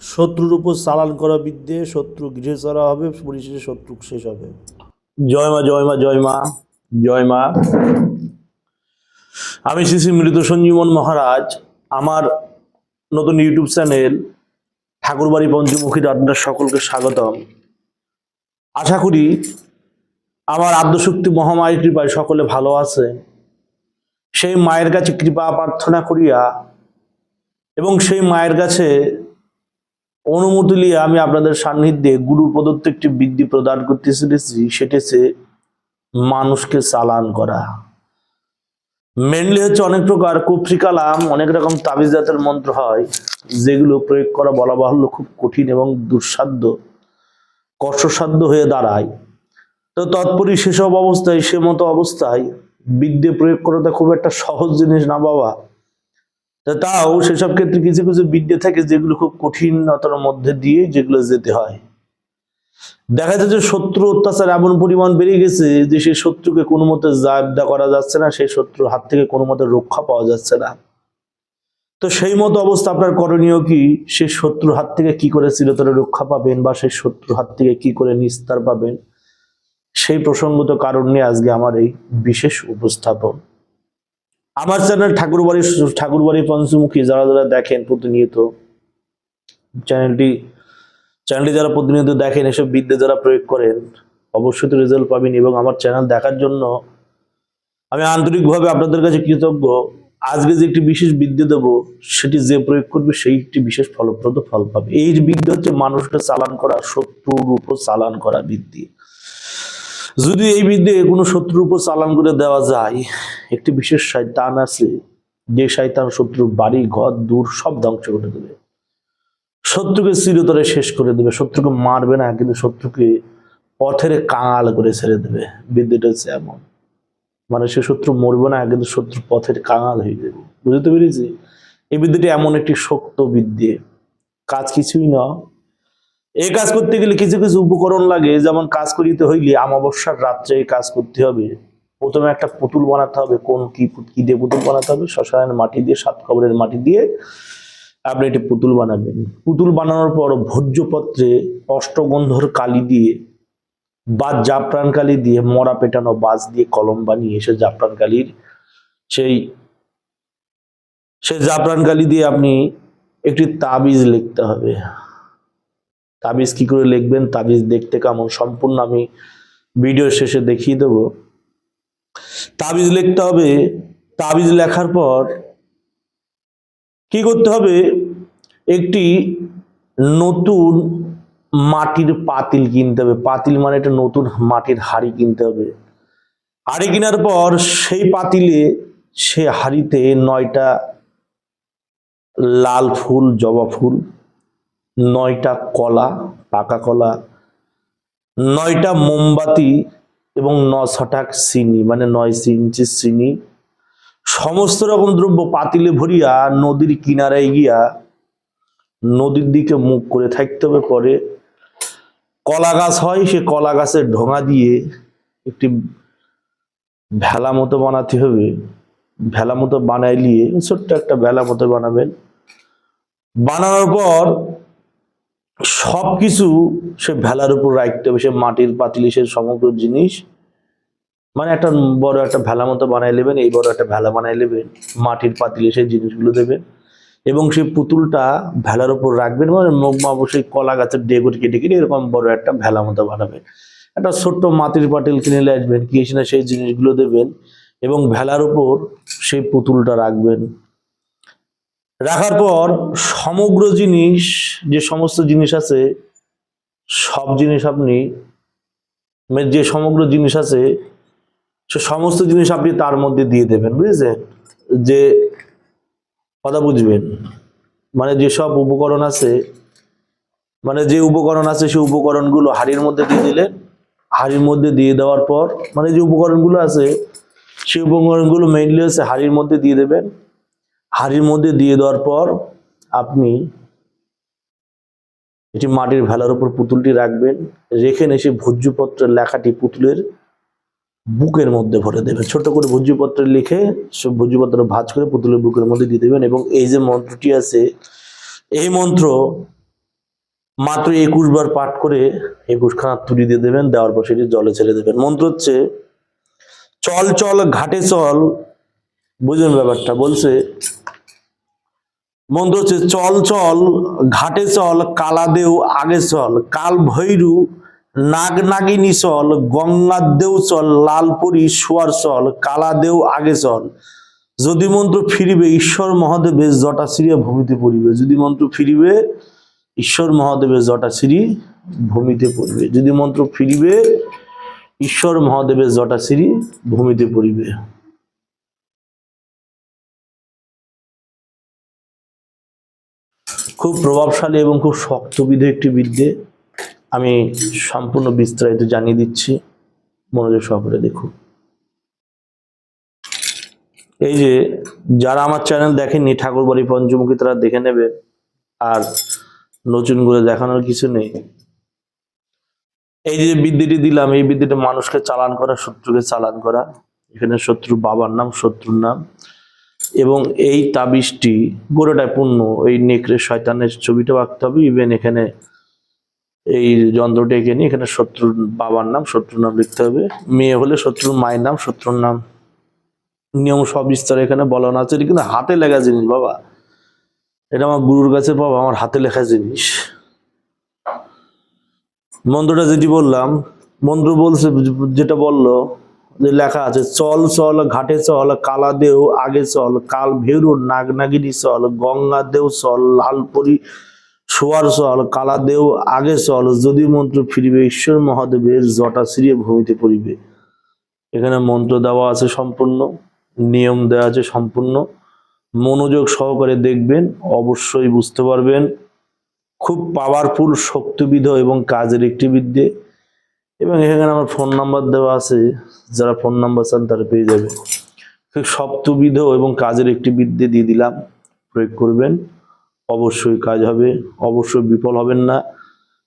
শত্রুর উপর চালান করা বিদ্যে শত্রু গৃহে চড়া হবে, পরিশেষে শত্রু শেষ হবে। জয় মা জয় মা জয় মা জয় মা। আমি শ্রী শ্রী মৃত সঞ্জীবন মহারাজ, আমার নতুন ইউটিউব চ্যানেল ঠাকুরবাড়ি পঞ্চমুখীর আপনার সকলকে স্বাগতম। আশা করি আমার আদ্যশক্তি মহামায়ের কৃপায় সকলে ভালো আছে। সেই মায়ের কাছে কৃপা প্রার্থনা করিয়া এবং সেই মায়ের কাছে অনুমতি নিয়ে আমি আপনাদের সান্নিধ্যে গুরু প্রদত্ত একটি বৃদ্ধি প্রদান করতে চলেছি সেটা হচ্ছে মানুষকে চালান করা। মেনলি হচ্ছে অনেক প্রকার কুফরি কালাম, অনেক রকম তাবিজ জাতের মন্ত্র হয়, যেগুলো প্রয়োগ করা বলা বাহুল্য খুব কঠিন এবং দুঃসাধ্য, কষ্টসাধ্য হয়ে দাঁড়ায়। তো তৎপরই সেসব অবস্থায় সে মতো অবস্থায় বিদ্যে প্রয়োগ করাটা খুব একটা সহজ জিনিস না বাবা। তা তাও সেসব ক্ষেত্রে কিছু কিছু বিদ্যে থাকে যেগুলো খুব কঠিনতার মধ্যে দিয়ে যেগুলো যেতে হয়। দেখা যাচ্ছে যে শত্রু অত্যাচার এমন পরিমাণ বেড়ে গেছে যে সেই শত্রুকে কোনো মতে জাবদা করা যাচ্ছে না, সেই শত্রুর হাত থেকে কোনো মতে রক্ষা পাওয়া যাচ্ছে না। তো সেই মতো অবস্থা আপনার করণীয় কি? সেই শত্রুর হাত থেকে কি করে চিরতরে রক্ষা পাবেন বা সেই শত্রুর হাত থেকে কি করে নিস্তার পাবেন? সেই প্রসঙ্গত কারণ নিয়ে আজকে আমার এই বিশেষ উপস্থাপন। আমার চ্যানেল ঠাকুর ঠাকুরবাড়ি ঠাকুরবাড়ি পঞ্চমুখী, যারা যারা দেখেন প্রতিনিয়ত চ্যানেলটি চ্যানেলটি যারা প্রতিনিয়ত দেখেন, এসব বিদ্যা যারা প্রয়োগ করেন, অবশ্যই তো রেজাল্ট পাবেন এবং আমার চ্যানেল দেখার জন্য আমি আন্তরিকভাবে আপনাদের কাছে কৃতজ্ঞ। আজকে যে একটি বিশেষ বিদ্যা দেবো, সেটি যে প্রয়োগ করবে, সেই একটি বিশেষ ফলপ্রদ ফল পাবে। এই বিদ্যা হচ্ছে মানুষকে চালান করা, শত্রুর উপর চালান করা বিদ্যে। যদি এই বিদ্যে কোনো শত্রুর উপর চালান করে দেওয়া যায়, একটি বিশেষ শয়তান আছে, যে শয়তান শত্রুর বাড়ি, ঘর, দূর সব ধ্বংস করে দেবে। শত্রুকে চিরতরে শেষ করে দেবে। শত্রুকে মারবে না, কিন্তু শত্রুকে পথের কাঙাল করে ছেড়ে দেবে। বিদ্যুৎ হচ্ছে এমন। মানে সে শত্রু মরবে না, কিন্তু শত্রু পথের কাঙাল হয়ে যাবে। বুঝতে পেরেছি? এই বিদ্যুটি এমন একটি শক্ত বিদ্যে। কাজ কিছুই না এই কাজ করতে গেলে কিছু কিছু উপকরণ লাগে, যেমন কাজ করিতে হইলে অমাবস্যার রাত্রে কাজ করতে হবে। প্রথমে একটা পুতুল বানাতে হবে, কোন কি কি দিয়ে পুতুল বানাতে হবে, শ্মশানের মাটি দিয়ে, সাত কবরের মাটি দিয়ে আপনি একটি পুতুল বানাবেন। পুতুল বানানোর পর ভোজ্যপত্রে অষ্টগন্ধর কালি দিয়ে বা জাফরান কালি দিয়ে মরা পেটানো বাজ দিয়ে কলম বানিয়ে সে জাফরান কালির সেই সেই জাফরান কালি দিয়ে আপনি একটি তাবিজ লিখতে হবে। তাবিজ কি করে লিখবেন? তাবিজ দেখতে কেমন? সম্পূর্ণ আমি ভিডিও শেষে দেখিয়ে দেব। তাবিজ লিখতে হবে। তাবিজ লেখার পর কি করতে হবে? একটি নতুন মাটির পাতিল কিনতে হবে। পাতিল মানে একটা নতুন মাটির হাড়ি কিনতে হবে। হাড়ি কেনার পর সেই পাতিলে সে হাড়িতে নয়টা লাল ফুল, জবা ফুল নয়টা কলা, পাকা কলা, নয়টা মোমবাতি এবং ন ছটাক চিনি মানে নয় ইঞ্চি চিনি, সমস্ত রকম দ্রব্য পাতিলে ভরিয়া নদীর কিনারায় গিয়া নদীর দিকে মুখ করে থাকতে হবে। পরে কলা গাছ হয়, সে কলা গাছের ঢোঙা দিয়ে একটি ভেলা মতো বানাতে হবে। ভেলা মতো বানাই ছোট্ট একটা ভেলা মতো বানাবেন। বানানোর পর সবকিছু সে ভেলার উপর রাখতে হবে, সে মাটির পাতিলে, সে সমগ্র জিনিস। মানে একটা বড় একটা ভেলা মতো বানাই নেবেন, এই বড় একটা ভেলা বানাই নেবেন, মাটির পাতিলে সেই জিনিসগুলো দেবেন, এবং সেই পুতুলটা ভেলার উপর রাখবেন মানে মুখ অবশ্যই কলা গাছের ডেগুর কেটে কেটে এরকম বড় একটা ভেলা মতো বানাবেন। একটা ছোট্ট মাটির পাতিল কিনে নিয়ে আসবেন কি সেই জিনিসগুলো দেবেন, এবং ভেলার উপর সেই পুতুলটা রাখবেন। রাখার পর সমগ্র জিনিস, যে সমস্ত জিনিস আছে, সব জিনিস আপনি মানে যে সমগ্র জিনিস আছে, সে সমস্ত জিনিস আপনি তার মধ্যে দিয়ে দেবেন বুঝেছেন যে কথা বুঝবেন। মানে যেসব উপকরণ আছে মানে যে উপকরণ আছে সেই উপকরণগুলো হাড়ির মধ্যে দিয়ে দিলেন হাড়ির মধ্যে দিয়ে দেওয়ার পর মানে যে উপকরণগুলো আছে সেই উপকরণগুলো মেইনলি হচ্ছে হাড়ির মধ্যে দিয়ে দেবেন। হাড়ির মধ্যে দিয়ে দেওয়ার পর আপনি এটি মাটির ভেলার উপর পুতুলটি রাখবেন, রেখে এসে ভোজ্যপত্রের লেখাটি পুতুলের বুকের মধ্যে ভরে দেবেন। ছোট করে ভোজ্যপত্রে লিখে সব ভোজ্যপত্র ভাঁজ করে পুতুলের বুকের মধ্যে দিয়ে দেবেন এবং এই যে মন্ত্রটি আছে, এই মন্ত্র মাত্র একুশ বার পাঠ করে একুশ খানা তুলি দিয়ে দেবেন, দেওয়ার পর সেটি জলে ছেড়ে দেবেন। মন্ত্র হচ্ছে, চল চল ঘাটে চল। বুঝুন ব্যাপারটা? বলছে মন্ত্র হচ্ছে চল চল, ঘাটে চল কালাদেও আগে চল কাল ভৈরু নাগ নাগিনী চল গঙ্গার দেও চল, লালপুরি সোয়ার চল কালাদেও আগে চল। যদি মন্ত্র ফিরিবে, ঈশ্বর মহাদেবের জটা ভূমিতে পড়িবে। যদি মন্ত্র ফিরিবে, ঈশ্বর মহাদেবের জটা সিরি ভূমিতে পড়িবে। যদি মন্ত্র ফিরিবে, ঈশ্বর মহাদেবের জটা সিরি ভূমিতে পড়িবে। খুব প্রভাবশালী এবং খুব শক্তবিধ একটি বিদ্যে। আমি সম্পূর্ণ বিস্তারিত জানিয়ে দিচ্ছি। মনোযোগ সহকারে দেখুন। এই যে, যারা আমার চ্যানেল দেখেননি, ঠাকুর বাড়ি পঞ্চমুখী, তারা দেখে নেবে। আর নতুন করে দেখানোর কিছু নেই। এই যে বিদ্যুটি দিলাম, এই বিদ্যুটি মানুষকে চালান করা, শত্রুকে চালান করা। এখানে শত্রু বাবার নাম, শত্রুর নাম। এবং এই তাবিজটি গোড়াটায় পূর্ণ। এই নেকড়ে শয়তানের ছবিটাও আঁকতে হবে। ইভেন এখানে এই যন্ত্রটা এঁকে নিয়ে এখানে শত্রুর বাবার নাম, শত্রুর নাম লিখতে হবে। মেয়ে হলে শত্রুর মায়ের নাম, শত্রুর নাম। নিয়ম সব বিস্তার এখানে বলানো আছে। এটা কিন্তু হাতে লেখা জিনিস, বাবা। এটা আমার গুরুর কাছে পাবো আমার হাতে লেখা জিনিস। মন্ত্রটা যেটি বললাম, মন্ত্র বলছে, যেটা বলল লেখা আছে, চল চল, ঘাটে চল কালা দেও আগে চল, কাল ভেরু নাগ নাগিনী চল গঙ্গা দেও চল, লালপরি, সোয়ার চল কালা দেও আগে চল, যদি মন্ত্র ফিরিবে, ঈশ্বর মহাদেবের জটা সিরিয়ে ভূমিতে পড়িবে। এখানে মন্ত্র দেওয়া আছে সম্পূর্ণ, নিয়ম দেওয়া আছে সম্পূর্ণ। মনোযোগ সহকারে দেখবেন, অবশ্যই বুঝতে পারবেন। খুব পাওয়ারফুল শক্তিবিধ এবং কাজের একটি বিদ্যে। এবং এখানে আমার ফোন নাম্বার দেওয়া আছে, যারা ফোন নাম্বার চান তারা পেয়ে যাবে। সপ্তবিধ এবং কাজের একটি বিদ্যে দিয়ে দিলাম, প্রয়োগ করবেন। অবশ্যই কাজ হবে, অবশ্যই বিফল হবেন না।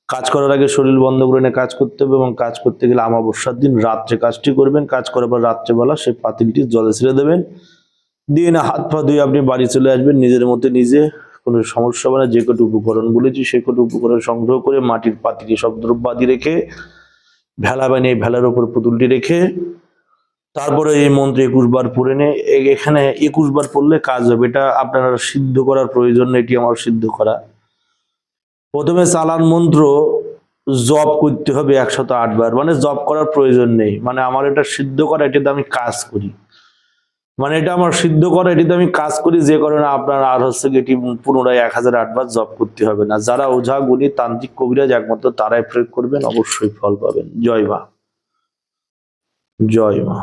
কাজ করার আগে শরীর বন্ধ করে নিয়ে কাজ করতে হবে এবং কাজ করতে গেলে আমাবস্যার দিন, রাত্রে কাজটি করবেন। কাজ করার পর রাত্রেবেলা সেই পাতিলটি জলে ছেড়ে দেবেন। দিয়ে না, হাত পা ধুয়ে আপনি বাড়ি চলে আসবেন। নিজের মধ্যে নিজে কোনো সমস্যা হবে না, যে কটি উপকরণ বলেছি, সে কটি উপকরণ সংগ্রহ করে মাটির পাতিলে সব দ্রব্যাদি রেখে ভেলা বানিয়ে ভেলার উপর পুতুলটি রেখে তারপরে এই মন্ত্র একুশ বার পড়ে নে। এখানে একুশ বার পড়লে কাজ হবে। এটা আপনারা সিদ্ধ করার প্রয়োজন এটি আমার সিদ্ধ করা। প্রথমে চালান মন্ত্র জব করতে হবে একশত আট বার। মানে জব করার প্রয়োজন নেই। মানে আমার এটা সিদ্ধ করা, এটাতে আমি কাজ করি। মানে এটা আমার সিদ্ধ করা এটিতে আমি কাজ করি, যে করে না আপনার আর হচ্ছে এটি পুনরায় এক হাজার আটবার জব করতে হবে না। যারা ওঝা গুণী তান্ত্রিক কবিরাজ একমাত্র তারাই প্রয়োগ করবেন, অবশ্যই ফল পাবেন। জয় মা। জয় মা।